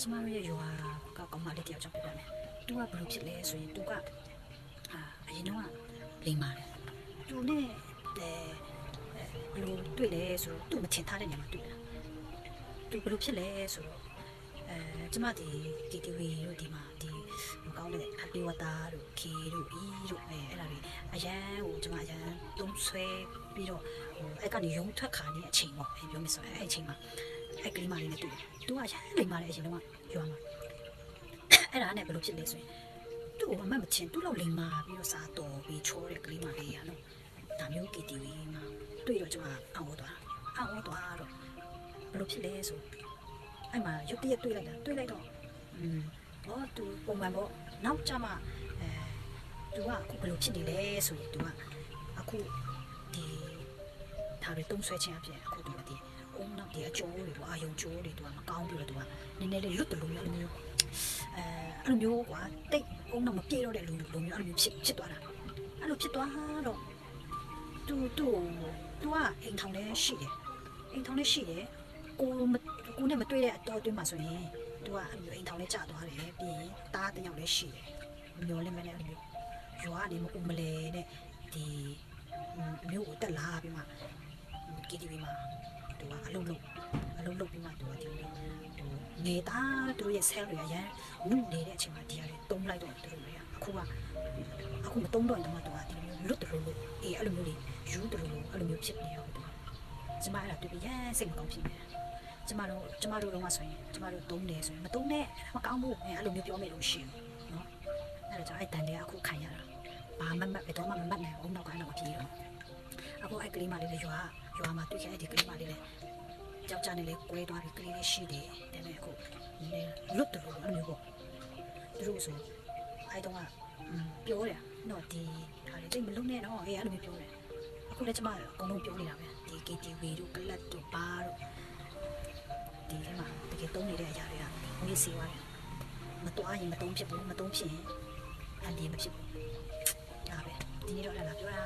ကျမတို့ရဲ့ရွာကကောင်မလေးတယောက်ကြောင့်ပြပြမယ်သူကဘယ်လိုဖြစ်လဲဆိုရင်သူကဟာအရင်တော့လိမ္မာတယ်သူနဲ့အဲဘယ်လိုတွေ့လဲဆိုတော့သူမထင်ထားတဲ့နေရာမှာတွေ့တာသူဘယ်လိုဖြစ်လဲဆိုတော့အဲကျမဒီ TTV တို့ဒီမှာဒီမကောင်းတဲ့အပီဝတာတို့ K တို့ E တို့အဲအဲ့ဒါတွေအရန်ဟိုကျမအရန်တုံးဆွဲပြီးတော့ဟိုအဲ့ကနေရုံထွက်ခါနေတဲ့အချိန်ပေါ့အဲပြောမစဲအဲ့အချိန်မှာ အဲ့ကလေးမလေးနဲ့တွေ့တယ်သူကရန်လိမ္မာတဲ့အချိန်တော့ရွာမှာအဲ့ဒါနဲ့ဘယ်လိုဖြစ်လဲဆိုရင်သူ့ကိုမမချင်းသူ့လောက်လိမ္မာပြီးတော့စားတော်ပြီးချိုးတဲ့ကလေးမလေးရနော်ဒါမျိုး KTV မှာတွေ့တော့ကျမအောင်းသွားအောင်းသွားတော့ဘယ်လိုဖြစ်လဲဆိုအဲ့မှာရုပ်တရက်တွေ့လိုက်တာတွေ့လိုက်တော့อืมဟောသူပုံမှန်ပေါ့နောက်ကျမှအဲသူကအခုဘယ်လိုဖြစ်နေလဲဆိုရင်သူကအခုဒီဒါတွေတုံးဆွဲခြင်းအပြင်အခုသူကဒီ အုံနောက်ဒီအကျိုးတွေပေါ့အာယုံကျိုးတွေသူကမကောင်းဘူးလို့သူကနည်းနည်းလေးလွတ်တယ်လို့မျိုးလိုမျိုးအဲအဲ့လိုမျိုးကွာတိတ်အုံနောက်မပြေတော့တဲ့လူလိုမျိုးအဲ့လိုမျိုးဖြစ်ဖြစ်သွားတာအဲ့လိုဖြစ်သွားတော့သူသူသူကအိမ်ထောင်လည်းရှိတယ်အိမ်ထောင်လည်းရှိတယ်ကိုမကိုနဲ့မတွေ့တဲ့အတော်အတွင်းမှာဆိုရင်သူကအဲ့လိုအိမ်ထောင်လည်းကြာသွားတယ်ပြီးရင်တားတစ်ယောက်လည်းရှိတယ်မျောလည်းမနဲ့အဲ့လိုမျိုးရွာနေမဦးမလဲတဲ့ဒီမျိုးကိုတက်လာပြီးမှ KTV မှာ သူကအလုံးလုံးအလုံးလုံးပြီးမှသူကဒီလိုဟိုနေတာသူတို့ရဲ့ cell တွေအရန်နုနေတဲ့အချိန်မှာဒီဟာတွေတုံးလိုက်တော့သူတို့တွေကအခုကအခုမတုံးတော့ရင်တော့သူကဒီလိုမျိုးလွတ်တယ်လို့အေးအဲ့လိုမျိုးလေးယူတယ်လို့အဲ့လိုမျိုးဖြစ်နေရောသူကကျမအဲ့ဒါတွေ့ပြီးရမ်းစိတ်မကောင်းဖြစ်နေတယ်ကျမတို့ကျမတို့တော့ဆိုရင်ကျမတို့တုံးတယ်ဆိုရင်မတုံးနဲ့မကောင်းဘူးအဲ့လိုမျိုးပြောမယ်လို့ရှိဘူးနော်အဲ့ဒါကြောင့်အဲ့တန်တွေကအခုခံရတာဘာမှမဘယ်တော့မှမမှတ်နိုင်ဘူးနောက်ကနောက်မပြေတော့အခုအဲ့ကလေးမလေးလည်းရွာ ရွာမှာတွေ့ခဲ့တဲ့ဒီကလေးမလေးလည်းကြောက်ကြနေလေကွဲသွားပြီကလေးလေးရှိတယ်ဒါပေမဲ့အခုနည်းနည်းလွတ်တယ်လို့အဲ့လိုပေါ့သူတို့ဆိုအဲ့တော့ကပြောတယ်နော်ဒီဟာလေတိတ်မလုံးနဲ့တော့အေးအဲ့လိုမျိုးပြောတယ်အခုလည်းကျမအကုန်လုံးပြောနေတာပဲဒီ KTV တို့ကလတ်တို့ဘာတို့ဒီထဲမှာတကယ်တုံးနေတဲ့အရာတွေကငွေစီသွားတယ်မတွားရင်မတုံးဖြစ်ဘူးမတုံးဖြစ်ရင်အန်ဒီမဖြစ်ဘူးဒါပဲဒီနေ့တော့လည်းလာပြောတာ